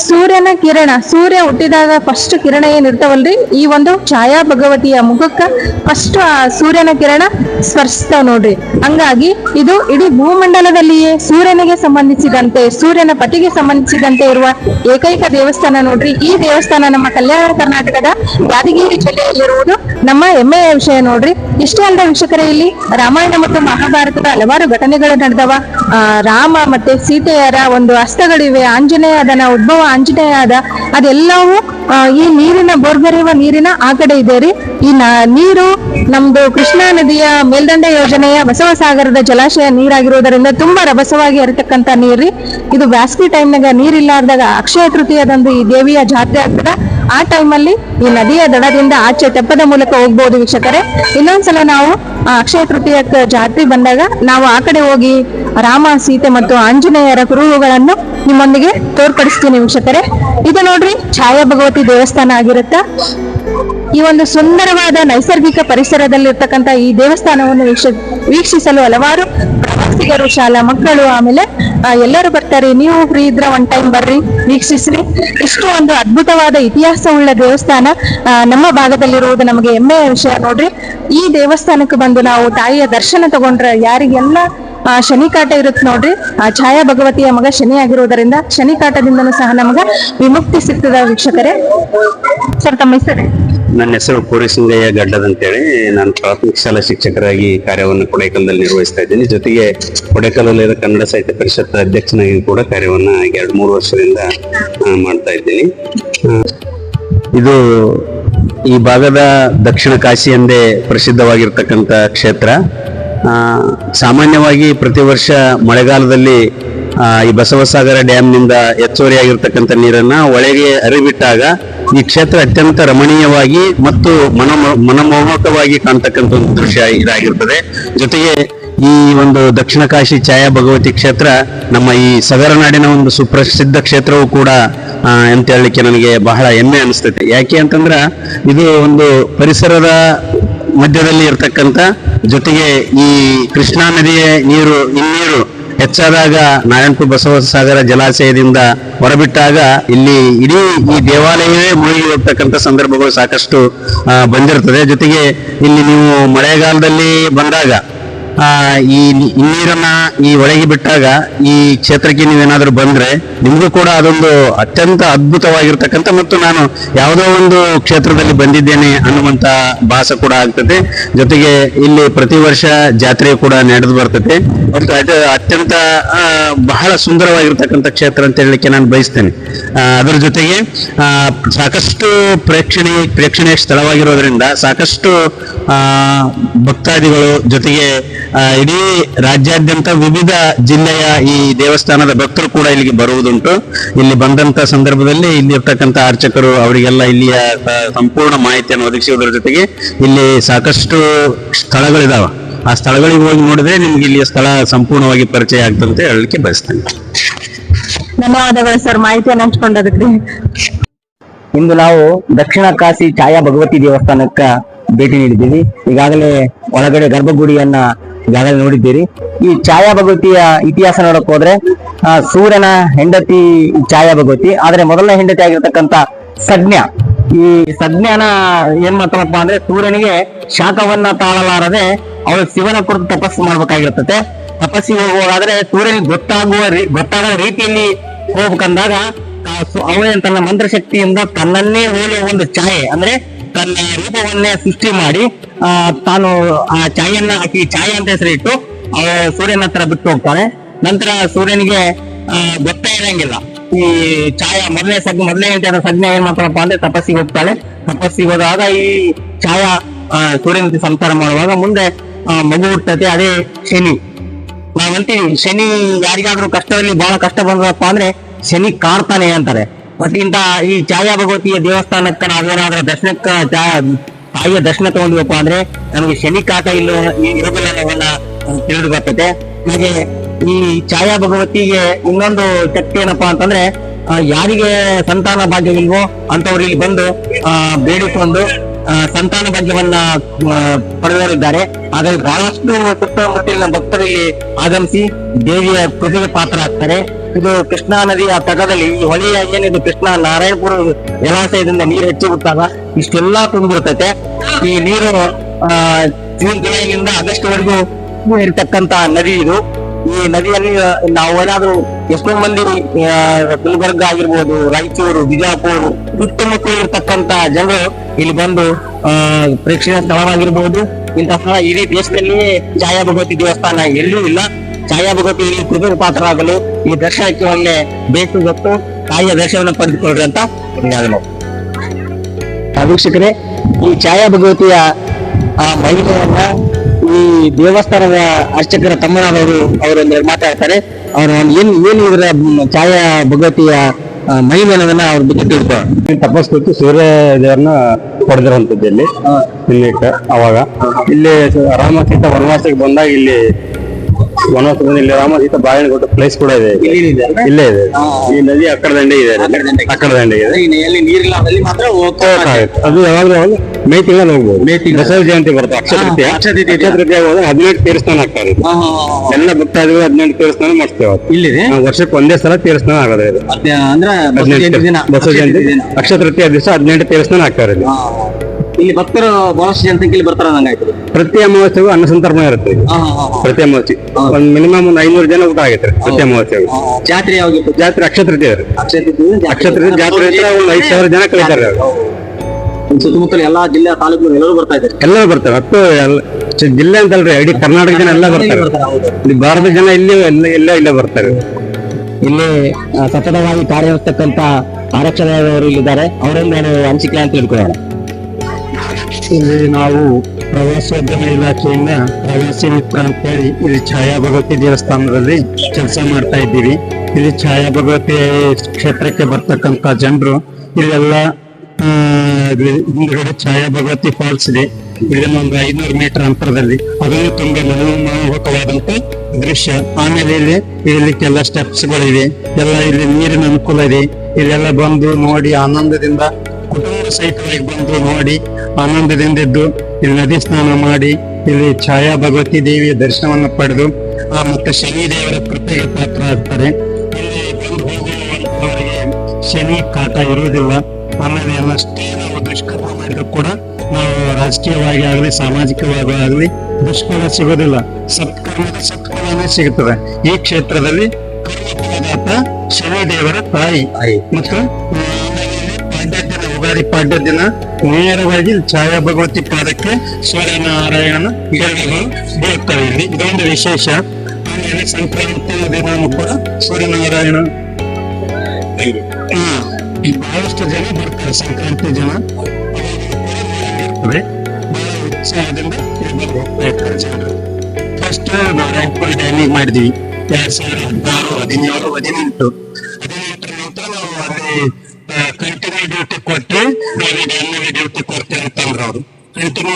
ಸೂರ್ಯನ ಕಿರಣ, ಸೂರ್ಯ ಹುಟ್ಟಿದಾಗ ಫಸ್ಟ್ ಕಿರಣ ಏನಿರ್ತಾವಲ್ರಿ? ಈ ಒಂದು ಛಾಯಾ ಭಗವತಿಯ ಮುಖಕ್ಕ ಫಸ್ಟ್ ಸೂರ್ಯನ ಕಿರಣ ಸ್ಪರ್ಶಿಸ್ತಾವ್ ನೋಡ್ರಿ. ಹಂಗಾಗಿ ಇದು ಇಡೀ ಭೂಮಂಡಲದಲ್ಲಿಯೇ ಸೂರ್ಯನಿಗೆ ಸಂಬಂಧಿಸಿದಂತೆ, ಸೂರ್ಯನ ಪತಿಗೆ ಸಂಬಂಧಿಸಿದಂತೆ ಇರುವ ಏಕೈಕ ದೇವಸ್ಥಾನ ನೋಡ್ರಿ. ಈ ದೇವಸ್ಥಾನ ನಮ್ಮ ಕಲ್ಯಾಣ ಕರ್ನಾಟಕದ ಯಾದಗಿರಿ ಜಿಲ್ಲೆಯಲ್ಲಿರುವುದು ನಮ್ಮ ಹೆಮ್ಮೆಯ ವಿಷಯ ನೋಡ್ರಿ. ಇಷ್ಟೇ ಅಲ್ಲದೆ ವೀಕ್ಷಕರೇ, ಇಲ್ಲಿ ರಾಮಾಯಣ ಮತ್ತು ಮಹಾಭಾರತದ ಹಲವಾರು ಘಟನೆಗಳು ನಡೆದವ ರಾಮ ಮತ್ತೆ ಸೀತೆಯರ ಒಂದು ಹಸ್ತಗಳಿವೆ. ಆಂಜನೇಯದನ ಉದ್ಭವ ಆಂಜನೇಯದ ಅದೆಲ್ಲವೂ ಈ ನೀರಿನ ಬೋರ್ಗರೆಯುವ ನೀರಿನ ಆ ಕಡೆ ಇದೆ ರೀ. ಈ ನೀರು ನಮ್ದು ಕೃಷ್ಣಾ ನದಿಯ ಮೇಲ್ದಂಡೆ ಯೋಜನೆಯ ಬಸವಸಾಗರದ ಜಲಾಶಯ ನೀರಾಗಿರುವುದರಿಂದ ತುಂಬಾ ರಭಸವಾಗಿ ಹರಿತಕ್ಕಂತ ನೀರ್ರಿ ಇದು ಬ್ಯಾಸಗಿ ಟೈಮ್ನಾಗ ನೀರಿಲ್ಲಾರ್ದಾಗ ಅಕ್ಷಯ ತೃತೀಯದಂದು ಈ ದೇವಿಯ ಜಾತ್ರೆ ಆಗ್ತದ. ಆ ಟೈಮಲ್ಲಿ ಈ ನದಿಯ ದಡದಿಂದ ಆಚೆ ತೆಪ್ಪದ ಮೂಲಕ ಹೋಗ್ಬೋದು ವೀಕ್ಷಕರೇ. ಇನ್ನೊಂದ್ಸಲ ನಾವು ಅಕ್ಷಯ ತೃತೀಯಕ್ಕೆ ಜಾತ್ರೆ ಬಂದಾಗ ನಾವು ಆ ಕಡೆ ಹೋಗಿ ರಾಮ, ಸೀತೆ ಮತ್ತು ಆಂಜನೇಯರ ಕುರುಹುಗಳನ್ನು ನಿಮ್ಮೊಂದಿಗೆ ತೋರ್ಪಡಿಸ್ತೀನಿ ವೀಕ್ಷಕರೇ. ಇದು ನೋಡ್ರಿ ಛಾಯಾ ಭಗವತಿ ದೇವಸ್ಥಾನ ಆಗಿರುತ್ತಾ? ಈ ಒಂದು ಸುಂದರವಾದ ನೈಸರ್ಗಿಕ ಪರಿಸರದಲ್ಲಿರ್ತಕ್ಕಂಥ ಈ ದೇವಸ್ಥಾನವನ್ನು ವೀಕ್ಷ ವೀಕ್ಷಿಸಲು ಹಲವಾರು ಪ್ರವಾಸಿಗರು, ಶಾಲಾ ಮಕ್ಕಳು ಆಮೇಲೆ ಎಲ್ಲರೂ ಬರ್ತಾರೆ. ನೀವು ಫ್ರೀ ಇದ್ರೆ ಒನ್ ಟೈಮ್ ಬರ್ರಿ, ವೀಕ್ಷಿಸ್ರಿ. ಇಷ್ಟು ಒಂದು ಅದ್ಭುತವಾದ ಇತಿಹಾಸವುಳ್ಳ ದೇವಸ್ಥಾನ ನಮ್ಮ ಭಾಗದಲ್ಲಿರುವುದು ನಮಗೆ ಹೆಮ್ಮೆಯ ವಿಷಯ. ನೋಡ್ರಿ, ಈ ದೇವಸ್ಥಾನಕ್ಕೆ ಬಂದು ನಾವು ತಾಯಿಯ ದರ್ಶನ ತಗೊಂಡ್ರೆ ಯಾರಿಗೆಲ್ಲ ಶನಿ ಕಾಟ ಇರುತ್ತೆ ನೋಡ್ರಿ, ಆ, ಛಾಯಾ ಭಗವತಿಯ ಮಗ ಶನಿ ಆಗಿರುವುದರಿಂದ ಶನಿ ಕಾಟದಿಂದನೂ ಸಹ ನಮಗ ವಿಮುಕ್ತಿ ಸಿಗ್ತದ ವೀಕ್ಷಕರೇ. ಸರ್, ತಮ್ಮ ಹೆಸರು? ನನ್ನ ಹೆಸರು ಕೋರಿಸಿಂಗಯ್ಯ ಗಡ್ಡದ್ ಅಂತೇಳಿ. ನಾನು ಪ್ರಾಥಮಿಕ ಶಾಲಾ ಶಿಕ್ಷಕರಾಗಿ ಕಾರ್ಯವನ್ನು ಕೊಡೈಕಲ್ದಲ್ಲಿ ನಿರ್ವಹಿಸ್ತಾ ಇದ್ದೀನಿ. ಜೊತೆಗೆ ಕೊಡೈಕಲ್ಲಲ್ಲಿರೋ ಕನ್ನಡ ಸಾಹಿತ್ಯ ಪರಿಷತ್ ಅಧ್ಯಕ್ಷನಾಗಿ ಕೂಡ ಕಾರ್ಯವನ್ನು ಎರಡು ಮೂರು ವರ್ಷದಿಂದ ಮಾಡ್ತಾ ಇದ್ದೀನಿ. ಇದು ಈ ಭಾಗದ ದಕ್ಷಿಣ ಕಾಶಿ ಎಂದೇ ಪ್ರಸಿದ್ಧವಾಗಿರ್ತಕ್ಕಂಥ ಕ್ಷೇತ್ರ. ಸಾಮಾನ್ಯವಾಗಿ ಪ್ರತಿ ವರ್ಷ ಮಳೆಗಾಲದಲ್ಲಿ ಈ ಬಸವಸಾಗರ ಡ್ಯಾಮ್ನಿಂದ ಹೆಚ್ಚುವರಿಯಾಗಿರ್ತಕ್ಕಂಥ ನೀರನ್ನ ಒಳಗೆ ಹರಿಬಿಟ್ಟಾಗ ಈ ಕ್ಷೇತ್ರ ಅತ್ಯಂತ ರಮಣೀಯವಾಗಿ ಮತ್ತು ಮನ ಮನಮೋಹಕವಾಗಿ ಕಾಣ್ತಕ್ಕಂಥ ಒಂದು ದೃಶ್ಯ ಇದಾಗಿರ್ತದೆ. ಜೊತೆಗೆ ಈ ಒಂದು ದಕ್ಷಿಣ ಕಾಶಿ ಛಾಯಾ ಭಗವತಿ ಕ್ಷೇತ್ರ ನಮ್ಮ ಈ ಸಗರನಾಡಿನ ಒಂದು ಸುಪ್ರಸಿದ್ಧ ಕ್ಷೇತ್ರವೂ ಕೂಡ ಅಂತ ಹೇಳಲಿಕ್ಕೆ ನನಗೆ ಬಹಳ ಹೆಮ್ಮೆ ಅನಿಸ್ತೈತೆ ಯಾಕೆ ಅಂತಂದ್ರೆ ಇದು ಒಂದು ಪರಿಸರದ ಮಧ್ಯದಲ್ಲಿ ಇರತಕ್ಕಂಥ ಜೊತೆಗೆ ಈ ಕೃಷ್ಣಾ ನದಿಯ ನೀರು, ಹಿನ್ನೀರು ಹೆಚ್ಚಾದಾಗ ನಾರಾಯಣಪುರ ಬಸವಸಾಗರ ಜಲಾಶಯದಿಂದ ಹೊರಬಿಟ್ಟಾಗ ಇಲ್ಲಿ ಇಡೀ ಈ ದೇವಾಲಯವೇ ಮುಳುಗಿ ಹೋಗ್ತಕ್ಕಂಥ ಸಂದರ್ಭಗಳು ಸಾಕಷ್ಟು ಬಂದಿರುತ್ತದೆ. ಜೊತೆಗೆ ಇಲ್ಲಿ ನೀವು ಮಳೆಗಾಲದಲ್ಲಿ ಬಂದಾಗ ಈ ನೀರನ್ನ ಈ ಒಳಗೆ ಬಿಟ್ಟಾಗ ಈ ಕ್ಷೇತ್ರಕ್ಕೆ ನೀವೇನಾದ್ರೂ ಬಂದ್ರೆ ನಿಮಗೂ ಕೂಡ ಅದೊಂದು ಅತ್ಯಂತ ಅದ್ಭುತವಾಗಿರ್ತಕ್ಕಂಥ ಮತ್ತು ನಾನು ಯಾವುದೋ ಒಂದು ಕ್ಷೇತ್ರದಲ್ಲಿ ಬಂದಿದ್ದೇನೆ ಅನ್ನುವಂತ ಭಾಸ ಕೂಡ ಆಗ್ತದೆ. ಜೊತೆಗೆ ಇಲ್ಲಿ ಪ್ರತಿ ವರ್ಷ ಜಾತ್ರೆ ಕೂಡ ನಡೆದು ಬರ್ತದೆ. ಮತ್ತು ಅದು ಅತ್ಯಂತ ಬಹಳ ಸುಂದರವಾಗಿರ್ತಕ್ಕಂಥ ಕ್ಷೇತ್ರ ಅಂತ ಹೇಳಲಿಕ್ಕೆ ನಾನು ಬಯಸ್ತೇನೆ. ಅದರ ಜೊತೆಗೆ ಸಾಕಷ್ಟು ಪ್ರೇಕ್ಷಣೀಯ ಪ್ರೇಕ್ಷಣೀಯ ಸ್ಥಳವಾಗಿರೋದ್ರಿಂದ ಸಾಕಷ್ಟು ಭಕ್ತಾದಿಗಳು ಜೊತೆಗೆ ಇಡೀ ರಾಜ್ಯಾದ್ಯಂತ ವಿವಿಧ ಜಿಲ್ಲೆಯ ಈ ದೇವಸ್ಥಾನದ ಭಕ್ತರು ಕೂಡ ಇಲ್ಲಿಗೆ ಬರುವುದುಂಟು. ಇಲ್ಲಿ ಬಂದಂತ ಸಂದರ್ಭದಲ್ಲಿ ಇಲ್ಲಿ ಇರ್ತಕ್ಕಂಥ ಅರ್ಚಕರು ಅವರಿಗೆಲ್ಲ ಇಲ್ಲಿಯ ಸಂಪೂರ್ಣ ಮಾಹಿತಿಯನ್ನು ಒದಗಿಸುವುದರ ಜೊತೆಗೆ ಇಲ್ಲಿ ಸಾಕಷ್ಟು ಸ್ಥಳಗಳಿದಾವ. ಆ ಸ್ಥಳಗಳಿಗೆ ಹೋಗಿ ನೋಡಿದ್ರೆ ನಿಮ್ಗೆ ಇಲ್ಲಿಯ ಸ್ಥಳ ಸಂಪೂರ್ಣವಾಗಿ ಪರಿಚಯ ಆಗ್ತಂತ ಹೇಳಲಿಕ್ಕೆ ಬಯಸ್ತೇನೆ. ಧನ್ಯವಾದಗಳು ಸರ್ ಮಾಹಿತಿಯನ್ನು ಹಂಚ್ಕೊಂಡದಕ್ಕೆ. ಇಂದು ನಾವು ದಕ್ಷಿಣ ಕಾಶಿ ಛಾಯಾ ಭಗವತಿ ದೇವಸ್ಥಾನಕ್ಕ ಭೇಟಿ ನೀಡಿದ್ದೀವಿ. ಈಗಾಗಲೇ ಒಳಗಡೆ ಗರ್ಭಗುಡಿಯನ್ನ ಈಗಾಗಲೇ ನೋಡಿದ್ದೀರಿ. ಈ ಛಾಯಾ ಭಗವತಿಯ ಇತಿಹಾಸ ನೋಡಕ್ ಹೋದ್ರೆ ಸೂರ್ಯನ ಹೆಂಡತಿ ಛಾಯಾ ಭಗವತಿ ಆದ್ರೆ ಮೊದಲನೇ ಹೆಂಡತಿ ಆಗಿರ್ತಕ್ಕಂತ ಸಜ್ಞ. ಈ ಸಜ್ಞಾನ ಏನ್ ಮಾಡ್ತಾರಪ್ಪ ಅಂದ್ರೆ ಸೂರ್ಯನಿಗೆ ಶಾಖವನ್ನ ತಾಳಲಾರದೆ ಅವಳು ಶಿವನ ಕುರಿತು ತಪಸ್ಸು ಮಾಡ್ಬೇಕಾಗಿರ್ತತೆ. ತಪಸ್ಸಿಗೆ ಹೋಗುವಾಗಾದ್ರೆ ಸೂರ್ಯನಿಗೆ ಗೊತ್ತಾಗುವ ಗೊತ್ತಾಗದ ರೀತಿಯಲ್ಲಿ ಹೋಗ್ಬೇಕಂದಾಗ ಅವನೇ ತನ್ನ ಮಂತ್ರಶಕ್ತಿಯಿಂದ ತನ್ನನ್ನೇ ಹೋಲುವ ಒಂದು ಛಾಯೆ. ಅಂದ್ರೆ ತನ್ನ ರೂಪವನ್ನೇ ಸೃಷ್ಟಿ ಮಾಡಿ ಆ ತಾನು ಆ ಛಾಯನ್ನ ಹಾಕಿ ಛಾಯೆ ಅಂತ ಹೆಸರಿಟ್ಟು ಸೂರ್ಯನ ಹತ್ರ ಬಿಟ್ಟು ಹೋಗ್ತಾನೆ. ನಂತರ ಸೂರ್ಯನಿಗೆ ಗೊತ್ತೇ ಇರಂಗಿಲ್ಲ. ಈ ಛಾಯಾ ಮೊದಲನೇ ಸಗ್ ಮೊದಲನೇ ಗಂಟೆ ಸಜ್ಞೆ ಏನ್ ಮಾಡ್ತಾರಪ್ಪ ಅಂದ್ರೆ ತಪಸ್ಸಿಗೆ ಹೋಗ್ತಾಳೆ. ತಪಸ್ಸಿಗೆ ಹೋದಾಗ ಈ ಛಾಯಾ ಸೂರ್ಯನ ಸಂಸಾರ ಮಾಡುವಾಗ ಮುಂದೆ ಆ, ಮಗು ಹುಟ್ಟತೆ ಅದೇ ಶನಿ. ನಾವಂತೀವಿ ಶನಿ ಯಾರಿಗಾದ್ರೂ ಕಷ್ಟದಲ್ಲಿ ಬಹಳ ಕಷ್ಟ ಬಂದ್ರಪ್ಪ ಅಂದ್ರೆ ಶನಿ ಕಾಡ್ತಾನೆ ಅಂತಾರೆ. ಇಂತ ಈ ಛಾಯಾ ಭಗವತಿಯ ದೇವಸ್ಥಾನಕ್ಕೆ ನಾವೇನಾದ್ರೂ ದರ್ಶನಕ್ಕ ತಾಯಿಯ ದರ್ಶನ ತಗೊಂಡ್ವಪ್ಪ ಅಂದ್ರೆ ನಮಗೆ ಶನಿ ಕಾಟ ಇಲ್ಲ ಇರೋದಿಲ್ಲ ತಿಳಿದು ಬರ್ತದೆ. ಹಾಗೆ ಈ ಛಾಯಾ ಭಗವತಿಗೆ ಇನ್ನೊಂದು ಶಕ್ತಿ ಏನಪ್ಪಾ ಅಂತಂದ್ರೆ ಯಾರಿಗೆ ಸಂತಾನ ಭಾಗ್ಯವಿಲ್ವೋ ಅಂತವ್ರು ಇಲ್ಲಿ ಬಂದು ಬೇಡಿಕೊಂಡು ಸಂತಾನ ಭಾಗ್ಯವನ್ನ ಪಡೆದವರಿದ್ದಾರೆ. ಹಾಗಾಗಿ ಬಹಳಷ್ಟು ಸುತ್ತಮುತ್ತಲಿನ ಭಕ್ತರಿಗೆ ಆಗಮಿಸಿ ದೇವಿಯ ಕೃಪೆಗೆ ಪಾತ್ರ ಆಗ್ತಾರೆ ಇದು ಕೃಷ್ಣಾ ನದಿಯ ತಟದಲ್ಲಿ ಈ ಹೊಳೆಯ ಏನಿದು ಕೃಷ್ಣ ನಾರಾಯಣಪುರ ಜಲಾಶಯದಿಂದ ನೀರು ಹೆಚ್ಚಿ ಬಿಟ್ಟಾಗ ಇಷ್ಟೆಲ್ಲಾ ತುಂಬಿರ್ತೈತೆ. ಈ ನೀರು, ಆ, ಜೂನ್, ಜುಲೈನಿಂದ ಆಗಸ್ಟ್ ವರೆಗೂ ಇರ್ತಕ್ಕಂತ ನದಿ ಇದು. ಈ ನದಿಯಲ್ಲಿ ನಾವು ಏನಾದ್ರು ಎಷ್ಟೋ ಮಂದಿ ಗುಲ್ಬರ್ಗ ಆಗಿರ್ಬೋದು, ರಾಯಚೂರು, ಬಿಜಾಪುರ ಸುತ್ತಮುತ್ತ ಇರ್ತಕ್ಕಂತ ಜನರು ಇಲ್ಲಿ ಬಂದು ಪ್ರೇಕ್ಷಣೀಯ ಸ್ಥಳವಾಗಿರ್ಬೋದು. ಇಂತಹ ಇಡೀ ದೇಶದಲ್ಲಿಯೇ ಛಾಯಾ ಭಗವತಿ ದೇವಸ್ಥಾನ ಎಲ್ಲೂ ಇಲ್ಲ. ಛಾಯಾ ಭಗವತಿ ಇಲ್ಲಿ ಕೃಪೆ ಪಾತ್ರರಾಗಲು ಈ ದರ್ಶನಕ್ಕೆ ಒಮ್ಮೆ ಬೇಕು ಗೊತ್ತು ತಾಯಿಯ ದರ್ಶನವನ್ನು ಪಡೆದುಕೊಳ್ಳ್ರಿ ಅಂತ ವೀಕ್ಷಕರೇ ಈ ಛಾಯಾ ಭಗವತಿಯ ಆ ಮಹಿಳೆಯನ್ನ ಈ ದೇವಸ್ಥಾನದ ಅರ್ಚಕರ ತಮ್ಮನವರು ಅವರು ಮಾತಾಡ್ತಾರೆ. ಅವರು ಏನ್ ಏನು ಇದರ ಛಾಯಾ ಭಗವತಿಯ ಮಹಿಮೆನದನ್ನ ಮಹಿಮೆ ಅನ್ನೋದನ್ನ ಅವ್ರ ಬಗ್ಗೆ ತಿಳ್ಕೊ ತಪಸ್ಕೃತಿ ಸೂರ್ಯ ದೇವರನ್ನ ಹೊಡೆದಿರುವಂತದ್ದು ಇಲ್ಲಿ. ಇಲ್ಲಿ ಅವಾಗ. ಇಲ್ಲಿ ರಾಮ ಸೀತ ವನವಾಸಕ್ಕೆ ಬಂದಾಗ ಇಲ್ಲಿ ವನವಾಸ ಇಲ್ಲಿ ರಾಮ ಸೀತ ಬಾಳೆಹಣ್ಣು ಕೊಟ್ಟ ಪ್ಲೇಸ್ ಕೂಡ ಇದೆ ಇಲ್ಲಿ. ಇದೆ ಈ ನದಿ ಅಕ್ಕಡ ದಂಡೆ ಇದೆ ಅಕ್ಕಡ ದಂಡೆ. ಇದೆ. ಎಲ್ಲಿ ನೀರಿಲ್ಲ ಮಾತ್ರ ಹೋಗ್ತಾ ಅದು ಯಾವಾಗಲೂ ಯಾವಾಗ ಮೇ ತಿಂಗಳು ಹೋಗ್ಬೋದು ದಸರಾ ಜಯಂತಿ ಬರುತ್ತೆ ಅಕ್ಷಯ ತೃತೀಯ. ಹೋದ್ರೆ ಹದಿನೆಂಟು ತೀರ್ಸ್ನಾನ ಆಗ್ತಾರೆ ಎಲ್ಲ ಭಕ್ತಾದಿಗಳು ಹದಿನೆಂಟು ತೀರ್ಸ್ನಾನ ಮಾಡ್ತೇವೆ. ಇಲ್ಲಿದೆ? ವರ್ಷಕ್ಕೆ ಒಂದೇ ಸಲ ತೀರ್ಸ್ನಾನ ಆಗೋದು ಇದು. ಅಂದ್ರೆ ಬಸವ ಜಯಂತಿ ಅಕ್ಷತೃತೀಯ ದಿವಸ ಹದಿನೆಂಟು ತೀರ್ಸ್ನಾನ ಆಗ್ತಾರೆ ಇಲ್ಲಿ. ಭಕ್ತರು ಬಹಳಷ್ಟು ಜನಸಂಖ್ಯೆಯಲ್ಲಿ ಬರ್ತಾರೆ ನಂಗೆ ನಂಗಾಯ್ತು ಪ್ರತಿ ಅಮಾವಾಸ್ಯೆಗೂ ಅನ್ನ ಸಂತರ್ಪಣೆ ಇರುತ್ತೆ. ಪ್ರತಿ ಅಮಾವಾಸ್ಯೆ. ಒಂದ್ ಮಿನಿಮಮ್ ಒಂದ್ ಐನೂರು ಜನ ಊಟ ಆಗೈತೆ ಪ್ರತಿ ಅಮಾವಾಸ್ಯೆಗೂ. ಜಾತ್ರೆ ಯಾವಾಗ ಜಾತ್ರೆ ಅಕ್ಷತ್ರ ತೃತೀಯ ಇರುತ್ತೆ. ಅಕ್ಷಯ ತೃತೀಯ ಜಾತ್ರೆ ಇದ್ರೆ ಒಂದ್ ಐದ್ ಸಾವಿರ ಜನ ಕಳೀತಾರೆ. ಸುತ್ತಮುತ್ತಲ ಎಲ್ಲಾ ಜಿಲ್ಲೆ ತಾಲೂಕು ಎಲ್ಲರೂ ಬರ್ತಾ ಇದ್ದಾರೆ. ಎಲ್ಲರೂ ಬರ್ತಾರೆ. ಹತ್ತು ಜಿಲ್ಲೆ ಅಂತಲ್ರಿ ಇಡೀ ಕರ್ನಾಟಕ ಜನ ಎಲ್ಲ ಬರ್ತಾರೆ. ಇಲ್ಲಿ ಭಾರತ ಜನ ಇಲ್ಲಿ ಎಲ್ಲ ಎಲ್ಲ ಇಲ್ಲೇ ಬರ್ತಾರೆ. ಇಲ್ಲಿ ಆ, ಸತತವಾಗಿ ಕಾರ್ಯನಿರ್ವಹಿಸ್ತಕ್ಕಂತ ಆರಕ್ಷಣೆಯವರು ಇಲ್ಲಿದ್ದಾರೆ. ಅವರಿಂದ ನಾನು ಹಂಚಿಕೆ ಅಂತ ತಿಳ್ಕೊಳ್ಳೋಣ ಇಲ್ಲಿ ನಾವು ಪ್ರವಾಸೋದ್ಯಮ ಇಲಾಖೆಯಿಂದ ಪ್ರವಾಸಿ ಮಿತ್ರ ಅಂತ ಹೇಳಿ ಇಲ್ಲಿ ಛಾಯಾ ಭಗವತಿ ದೇವಸ್ಥಾನದಲ್ಲಿ ಕೆಲಸ ಮಾಡ್ತಾ ಇದ್ದೀವಿ. ಇಲ್ಲಿ ಛಾಯಾ ಭಗವತಿ ಕ್ಷೇತ್ರಕ್ಕೆ ಬರ್ತಕ್ಕಂತ ಜನರು ಇಲ್ಲೆಲ್ಲ ಇಲ್ಲಿ ಹಿಂದ್ಗಡೆ ಛಾಯಾ ಭಗವತಿ ಫಾಲ್ಸ್ ಇದೆ. ಇದನ್ನ ಒಂದು ಐನೂರು ಮೀಟರ್ ಅಂತರದಲ್ಲಿ. ಅದನ್ನು ತುಂಬಾ ಮನೋಮೋಹಕವಾದಂತ ದೃಶ್ಯ. ಆಮೇಲೆ ಇಲ್ಲಿ ಇರಲಿಕ್ಕೆಲ್ಲ ಸ್ಟೆಪ್ಸ್ ಗಳಿವೆ. ಎಲ್ಲ ಇಲ್ಲಿ ನೀರಿನ ಅನುಕೂಲ ಇದೆ. ಇಲ್ಲೆಲ್ಲ ಬಂದು ನೋಡಿ ಆನಂದದಿಂದ ಕುಟುಂಬ ಸಹಿತವಾಗಿ ಬಂದು ನೋಡಿ ಆನಂದದಿಂದ ಇದ್ದು ಇಲ್ಲಿ ನದಿ ಸ್ನಾನ ಮಾಡಿ, ಇಲ್ಲಿ ಛಾಯಾ ಭಗವತಿ ದೇವಿಯ ದರ್ಶನವನ್ನು ಪಡೆದು ಆ ಮತ್ತೆ ಶನಿ ದೇವರ ಕೃಪೆಗೆ ಪಾತ್ರ ಆಗ್ತಾರೆ. ಇಲ್ಲಿ ಶನಿ ಕಾಟ ಇರುವುದಿಲ್ಲ. ಆಮೇಲೆ ಎಲ್ಲಷ್ಟೇ ನಾವು ದುಷ್ಕರ್ಮ ಮಾಡಿದ್ರು ಕೂಡ ನಾವು ರಾಜಕೀಯವಾಗಿ ಆಗಲಿ, ಸಾಮಾಜಿಕವಾಗಿ ಆಗಲಿ ದುಷ್ಫಲ ಸಿಗೋದಿಲ್ಲ ಸತ್ಕರ್ಮದ ಸತ್ಫಲನೇ ಸಿಗುತ್ತದೆ. ಈ ಕ್ಷೇತ್ರದಲ್ಲಿ ಶನಿ ದೇವರ ತಾಯಿ. ಮತ್ತು ಆ, ಪಾಡ್ಯ ದಿನ. ನೇರವಾಗಿ ಛಾಯಾ ಭಗವತಿ ಪಾದಕ್ಕೆ ಸೂರ್ಯನಾರಾಯಣ ಗಿರಣಿಗಳು ಬೀಳ್ತವೆ ಇಲ್ಲಿ ಇದೊಂದು ವಿಶೇಷ. ಆಮೇಲೆ ಸಂಕ್ರಾಂತಿ ದಿನವೂ ಕೂಡ ಸೂರ್ಯನಾರಾಯಣ ಬಹಳಷ್ಟು ಜನ ಬರ್ತಾರೆ ಸಂಕ್ರಾಂತಿ ಜನ. ಬಹಳ ಉತ್ಸಾಹದಿಂದ ಹೋಗ್ತಾ ಇರ್ತಾರೆ ಜನರು. ಫಸ್ಟ್ ಡ್ಯಾಮಿಗೆ ಮಾಡಿದ್ವಿ. ಎರಡ್ ಸಾವಿರದ ಹದಿನಾರು ಹದಿನೇಳು ಹದಿನೆಂಟು. ಕಂಟಿನ್ಯೂ ನಾವೀಗ ಡ್ಯಾಮಿಗೆ ಡ್ಯೂಟಿ ಕೊಡ್ತೇವೆ ಅಂತಂದ್ರು ಅವರು ಕಂಟಿನ್ಯೂ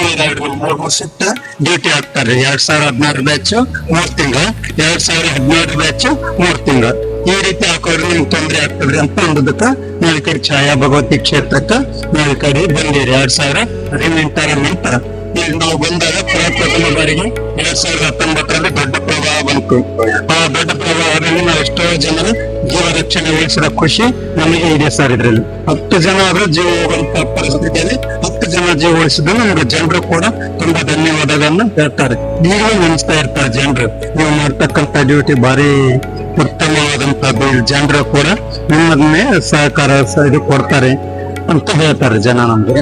ಮೂರು ಶಿಫ್ಟ್ ಡ್ಯೂಟಿ ಹಾಕ್ತಾರೆ. ಎರಡ್ ಸಾವಿರದ ಹದಿನಾರು ಬ್ಯಾಚ್ ಮೂರ್ ತಿಂಗಳು, ಎರಡ್ ಸಾವಿರದ ಹದಿನಾರು ಬ್ಯಾಚ್ ಮೂರ್ ತಿಂಗಳು. ಈ ರೀತಿ ಹಾಕೋದ್ರೆ ನಿಮ್ಗೆ ತೊಂದರೆ ಆಗ್ತದ್ರಿ ಅಂತ ಅಂದದಕ್ಕ ನಾವು ಕಡೆ ಛಾಯಾ ಭಗವತಿ ಕ್ಷೇತ್ರಕ್ಕ ನಾವು ಕಡೆ ಬಂದಿರಿ. ಎರಡ್ ಸಾವಿರ ಹದಿನೆಂಟರ ನಂತರ ಇಲ್ಲಿ ನಾವು ಬಂದಾಗ ಪ್ರಥಮ ಬಾರಿಗೆ ಎರಡ್ ಸಾವಿರದ ಹತ್ತೊಂಬತ್ತರಲ್ಲಿ ದೊಡ್ಡ ಬಂತು ಆ ದೊಡ್ಡ ಎಷ್ಟೋ ಜನರ ಜೀವ ರಕ್ಷಣೆ ವಹಿಸಿದ ಖುಷಿ ನಮಗೆ ಇದೆ ಸರ್ ಇದ್ರಲ್ಲಿ ಹತ್ತು ಜನ ಆದ್ರೂ ಜೀವ ಹೋಗುವಂತ ಪರಿಸ್ಥಿತಿಯಲ್ಲಿ ಹತ್ತು ಜನ ಜೀವ ಉಳಿಸಿದ್ರು ನಮ್ಗೆ ಜನರು ಕೂಡ ತುಂಬಾ ಧನ್ಯವಾದಗಳನ್ನ ಹೇಳ್ತಾರೆ ಈಗಲೂ ನೆನೆಸ್ತಾ ಇರ್ತಾರೆ ಜನರು ನೀವು ಮಾಡ್ತಕ್ಕಂತ ಡ್ಯೂಟಿ ಭಾರಿ ಉತ್ತಮವಾದಂತ ಜನರು ಕೂಡ ನಿಮ್ಮದನ್ನೇ ಸಹಕಾರ ಇದು ಕೊಡ್ತಾರೆ ಅಂತ ಹೇಳ್ತಾರೆ ಜನ ನಮ್ಗೆ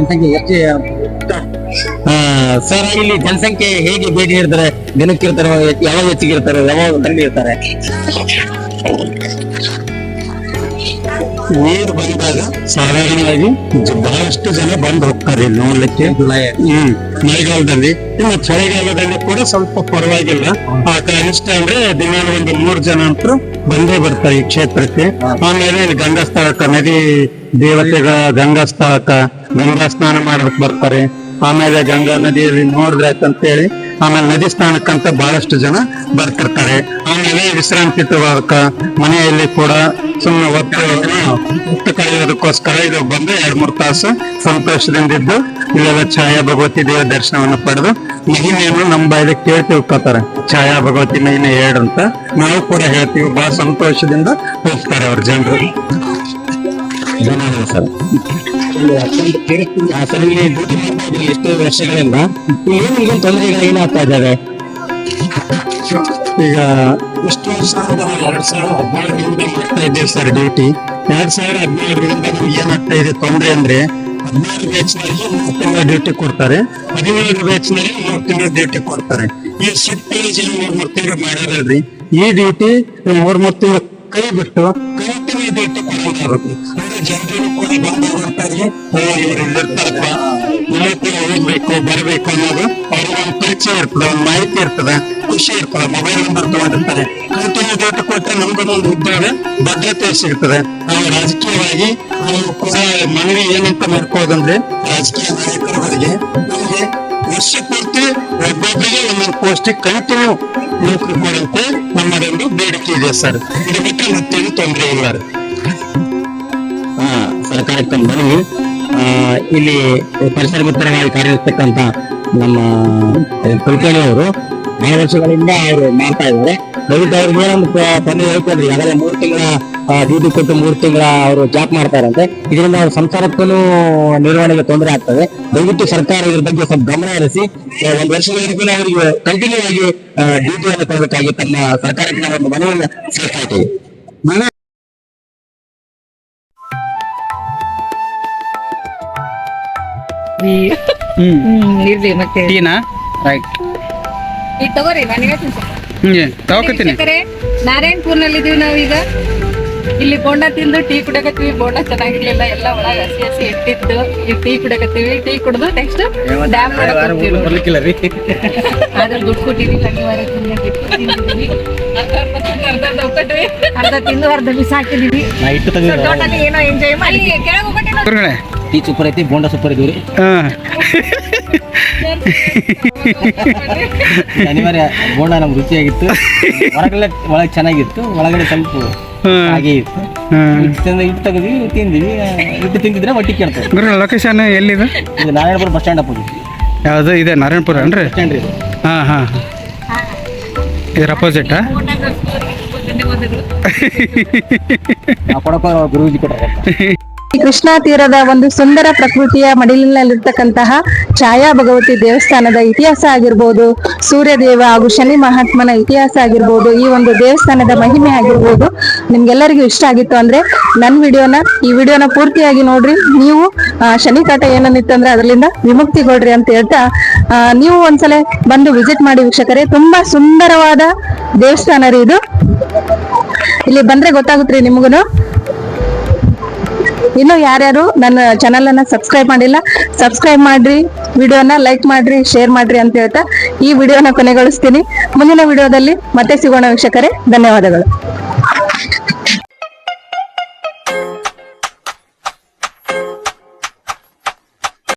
ಸರ್ ಇಲ್ಲಿ ಜನಸಂಖ್ಯೆ ಹೇಗೆ ಭೇಟಿ ನೀಡ್ತಾರೆ? ದಿನಕ್ಕೆ ಇರ್ತಾರೆ ಯಾವಾಗ ಹೆಚ್ಚಿಗೆ ಇರ್ತಾರೆ ಯಾವಾಗ ಕಡಿಮೆ ಇರ್ತಾರೆ ನೀರು ಬಂದಾಗ ಸಾಧಾರಣವಾಗಿ ಬಹಳಷ್ಟು ಜನ ಬಂದು ಹೋಗ್ತಾರೆ ನೋಡ್ಲಿಕ್ಕೆ. ಹ್ಮ್ ಮಳೆಗಾಲದಲ್ಲಿ. ಇನ್ನು ಚಳಿಗಾಲದಲ್ಲಿ ಕೂಡ ಸ್ವಲ್ಪ ಪರವಾಗಿಲ್ಲ. ಆ ಕನಿಷ್ಠ ಅಂದ್ರೆ ದಿನ ಒಂದು ಮೂರು ಜನ ಅಂತೂ ಬಂದೇ ಬರ್ತಾರೆ ಈ ಕ್ಷೇತ್ರಕ್ಕೆ. ಆಮೇಲೆ ಗಂಗಾ ಸ್ಥಳಕ ನದಿ ದೇವತೆಗಳ ಗಂಗಾ ಸ್ಥಳಕ ಗಂಗಾ ಸ್ನಾನ ಮಾಡಕ್ ಬರ್ತಾರೆ. ಆಮೇಲೆ ಗಂಗಾ ನದಿಯಲ್ಲಿ ನೋಡಿದ್ರೆ ಹೇಳಿ ಆಮೇಲೆ ನದಿ ಸ್ನಾನಕ್ಕಂತ ಬಹಳಷ್ಟು ಜನ ಬರ್ತಿರ್ತಾರೆ. ಆಮೇಲೆ ವಿಶ್ರಾಂತಿ ತಗೋಕ ಮನೆಯಲ್ಲಿ ಕೂಡ ಸುಮ್ಮನೆ ಒತ್ತು ಮುಕ್ತ ಕಳೆಯೋದಕ್ಕೋಸ್ಕರ ಇದು ಬಂದು ಎರಡ್ ಮೂರು ತಾಸು ಸಂತೋಷದಿಂದ ಇದ್ದು, ಇಲ್ಲೆಲ್ಲ ಛಾಯಾ ಭಗವತಿ ದೇವ ದರ್ಶನವನ್ನು ಪಡೆದು ಮಹಿಮೆಯನ್ನು ನಮ್ಮ ಬಾಯಲ್ಲಿ ಕೇಳಿ ತಿಳ್ಕೊತಾರೆ ಛಾಯಾ ಭಗವತಿ ಮಹಿಮೆ ಅಂತ. ನಾವು ಕೂಡ ಹೇಳ್ತೀವಿ, ಬಹಳ ಸಂತೋಷದಿಂದ ಹೋಗ್ತಾರೆ ಅವ್ರ ಜನರು. ಎಷ್ಟು ವರ್ಷಗಳಿಂದ ಇಲ್ಲಿ ಏನು ನಿಮ್ಗೆ ತೊಂದರೆಗಳು ಏನಾಗ್ತಾ ಇದ್ದಾವೆ ಈಗ ಎಷ್ಟು ವರ್ಷ ಎರಡ್ ಸಾವಿರದ ಹದಿನಾರರಿಂದ ಮಾಡ್ತಾ ಇದ್ದೇವೆ ಸರ್ ಡ್ಯೂಟಿ ಎರಡ್ ಸಾವಿರದ ಹದಿನೇಳರಿಂದ ನಮ್ಗೆ ಏನಾಗ್ತಾ ಇದೆ ತೊಂದರೆ ಅಂದ್ರೆ ಹದಿನಾರು ಬ್ಯಾಚ್ನಲ್ಲಿ ಮೂರು ತಿಂಗಳ ಡ್ಯೂಟಿ ಕೊಡ್ತಾರೆ ಹದಿನೇಳು ಬ್ಯಾಚ್ನಲ್ಲಿ ಮೂರು ತಿಂಗಳ ಡ್ಯೂಟಿ ಕೊಡ್ತಾರೆ ಈ ಶಿಫ್ಟ್ ಏನ್ ಮೂರ್ ಮೂರ್ ತಿಂಗಳು ಮಾಡೋದಲ್ರಿ ಈ ಡ್ಯೂಟಿ ಮೂರ್ ಮೂರ್ ತಿಂಗಳು ಕೈ ಬಿಟ್ಟು ಕಂಟಿನ್ಯೂ ಡ್ಯೂಟಿ ಕೊಡಬೇಕು ಜನರು ಕೂಡ ಬಂದು ಹೋಗ್ತಾರೆ ನಾವು ಕೂಡ ಹೋಗ್ಬೇಕು ಬರ್ಬೇಕು ಅನ್ನೋದು ಅವ್ರಿಗೆ ಒಂದು ಇರ್ತದೆ ಒಂದು ಮಾಹಿತಿ ಇರ್ತದ ಖುಷಿ ಇರ್ತದ ಮೊಬೈಲ್ ನಂಬರ್ ತಗೊಂಡಿರ್ತಾರೆ ಕಂಟಿನ್ಯೂ ಡ್ಯೂಟಿ ಕೊಟ್ಟರೆ ನಮ್ಗೊಂದು ಉದ್ಯೋಗ ಭದ್ರತೆ ಸಿಗ್ತದೆ ನಾವು ರಾಜಕೀಯವಾಗಿ ಕೂಡ ಮನವಿ ಏನಂತ ಮಾಡ್ಕೋದಂದ್ರೆ ರಾಜಕೀಯ ನಾಯಕರವರಿಗೆ ನಮಗೆ ವರ್ಷ ಪೂರ್ತಿ ಒಬ್ಬೊಬ್ಬರಿಗೆ ಒಂದೊಂದು ಪೋಸ್ಟಿಗೆ ಕಂಟಿನ್ಯೂ ನೌಕರಿ ಕೊಡುವಂತೆ ನಮ್ಮದೊಂದು ಬೇಡಿಕೆ ಇದೆ ಸರ್ ಇದು ಬಿಟ್ಟರೆ ಮತ್ತೇನು ತೊಂದರೆ ಇಲ್ಲ ಆ, ಇಲ್ಲಿ ಪರಿಸರ ಮಿತ್ರರಾಗಿ ಕಾರ್ಯನಿರ್ತಕ್ಕಂತ ನಮ್ಮ ಕುಲಕರ್ಣಿ ಅವರು ಆರು ವರ್ಷಗಳಿಂದ ಅವರು ಮಾಡ್ತಾ ಇದ್ದಾರೆ. ದಯವಿಟ್ಟು ಅವ್ರಿಗೆ ಏನೊಂದು ತಂದೆ ಹೇಳ್ಕೊಂಡ್ರಿ. ಯಾಕಂದ್ರೆ ಮೂರು ತಿಂಗಳ ಡ್ಯೂಟಿ ಕೊಟ್ಟು ಮೂರು ತಿಂಗಳ ಅವರು ಜಾಬ್ ಮಾಡ್ತಾರಂತೆ. ಇದರಿಂದ ಅವ್ರ ಸಂಸಾರಕ್ಕೂ ನಿರ್ವಹಣೆಗೆ ತೊಂದರೆ ಆಗ್ತದೆ. ದಯವಿಟ್ಟು ಸರ್ಕಾರ ಇದ್ರ ಬಗ್ಗೆ ಸ್ವಲ್ಪ ಗಮನ ಹರಿಸಿ ಒಂದು ವರ್ಷದವರೆಗೂ ಅವರಿಗೆ ಕಂಟಿನ್ಯೂ ಆಗಿ ಡ್ಯೂಟಿಯನ್ನು ಕೊಡಬೇಕಾಗಿ ತಮ್ಮ ಸರ್ಕಾರಕ್ಕೆ ನಾವು ಒಂದು ಮನವಿಯನ್ನು ಸೇರ್ತಾ ಇರ್ಲಿ ಮತ್ತೆ. ಟೀನಾ? ರೈಟ್ ಈಗ ತಗೋರಿ ನಾನು. ಹ್ಞೂ ತಗೋಕತ್ತೀನಿ. ನಾರಾಯಣಪುರ್ನಲ್ಲಿ ಇದೀವಿ ನಾವೀಗ. ಇಲ್ಲಿ ಬೋಂಡ ತಿಂದು ಟೀ ಕುಡಕತ್ತೀವಿ ಬೋಂಡ ಚೆನ್ನಾಗಿರ್ಲಿಲ್ಲ ಎಲ್ಲ ಒಳಗ ಹಸಿ ಹಸಿ ಇಟ್ಟಿತ್ತು ಈಗ ಟೀ ಕುಡಕತ್ತೀವಿ ಟೀ ಕುಡ್ದು ನೆಕ್ಸ್ಟ್ ಡ್ಯಾಮ್ ಬರ್ಲಿಕ್ಕಿಲ್ಲ ರೀ. ಆದ್ರೆ ದುಡ್ಡು ಕೊಟ್ಟಿವಿ. ಅರ್ಧ ಅರ್ಧ ತಿಂದು ಅರ್ಧ ಅರ್ಧ ಒಕ್ಕಟ್ವಿ. ಅರ್ಧ ತಿಂದು ಅರ್ಧ ಬಿಸಾಕಿದೀವಿ ಏನೋ ಎಂಜಾಯ್ ಮಾಡಿ. ಕೆಳಗೆ ಹೋಗ್ಬಿಟ್ಟು ಗುರುಗಳೇ ಟೀ ಸೂಪರ್ ಐತಿ ಬೋಂಡ ಸೂಪರ್ ಇದೀವಿ ಹಾಂ. ಅನಿವಾರ್ಯ ಬೋಂಡ ನಮ್ಗೆ ರುಚಿಯಾಗಿತ್ತು. ಹೊರಗಡೆ ಒಳಗೆ ಚೆನ್ನಾಗಿತ್ತು ಒಳಗಡೆ ಸ್ವಲ್ಪ. ಹಾಗೆ ಇತ್ತು. ಹಾಂ. ಇಟ್ಟು ತಂದು ಇಟ್ಟು ತೆಗೆದ್ವಿ ತಿಂದ್ವಿ. ಇಟ್ಟು ತಿಂದಿದ್ರೆ ಹೊಟ್ಟಿ ಕೇಳ್ತೀವಿ ಗುರುಗಳ ಲೊಕೇಶನ್ ಎಲ್ಲಿದೆ? ಇದು ನಾರಾಯಣಪುರ ಬಸ್ ಸ್ಟ್ಯಾಂಡ್ ಅಪೋಸಿಟ್. ಯಾವುದು? ಇದೆ ನಾರಾಯಣಪುರ ಏನ್ರಿ? ಬಸ್ ಸ್ಟ್ಯಾಂಡ್ ಇದು. ಹಾಂ ಹಾಂ. ಇದ್ರ ಅಪೋಸಿಟಾ? ನಾವು ಕೊಡಪ್ಪ ಗುರುಜಿ ಕೊಟ್ಟಾರೆ ಕೃಷ್ಣಾ ತೀರದ ಒಂದು ಸುಂದರ ಪ್ರಕೃತಿಯ ಮಡಿಲಿನಲ್ಲಿರ್ತಕ್ಕಂತಹ ಛಾಯಾ ಭಗವತಿ ದೇವಸ್ಥಾನದ ಇತಿಹಾಸ ಆಗಿರ್ಬೋದು ಸೂರ್ಯದೇವ ಹಾಗೂ ಶನಿ ಮಹಾತ್ಮನ ಇತಿಹಾಸ ಆಗಿರ್ಬೋದು ಈ ಒಂದು ದೇವಸ್ಥಾನದ ಮಹಿಮೆ ಆಗಿರ್ಬೋದು ನಿಮ್ಗೆಲ್ಲರಿಗೂ ಇಷ್ಟ ಆಗಿತ್ತು ಅಂದ್ರೆ ನನ್ನ ವಿಡಿಯೋನ ಈ ವಿಡಿಯೋನ ಪೂರ್ತಿಯಾಗಿ ನೋಡ್ರಿ. ನೀವು ಶನಿ ಕಾಟ ಏನನ್ನಿತ್ತು ಅಂದ್ರೆ ಅದರಿಂದ ವಿಮುಕ್ತಿಗೊಳ್ರಿ ಅಂತ ಹೇಳ್ತಾ ಆ, ನೀವು ಒಂದ್ಸಲ ಬಂದು ವಿಸಿಟ್ ಮಾಡಿ ವೀಕ್ಷಕರೇ. ತುಂಬಾ ಸುಂದರವಾದ ದೇವಸ್ಥಾನ ರೀ ಇದು. ಇಲ್ಲಿ ಬಂದ್ರೆ ಗೊತ್ತಾಗುತ್ತೆ ನಿಮಗೂ ಇನ್ನು ಯಾರ್ಯಾರು ನನ್ನ ಚಾನಲ್ ಅನ್ನ ಸಬ್ಸ್ಕ್ರೈಬ್ ಮಾಡಿಲ್ಲ ಸಬ್ಸ್ಕ್ರೈಬ್ ಮಾಡ್ರಿ, ವಿಡಿಯೋನ ಲೈಕ್ ಮಾಡ್ರಿ ಶೇರ್ ಮಾಡ್ರಿ ಅಂತ ಹೇಳ್ತಾ ಈ ವಿಡಿಯೋನ ಕೊನೆಗೊಳಿಸ್ತೀನಿ. ಮುಂದಿನ ವಿಡಿಯೋದಲ್ಲಿ ಮತ್ತೆ ಸಿಗೋಣ ವೀಕ್ಷಕರೇ, ಧನ್ಯವಾದಗಳು.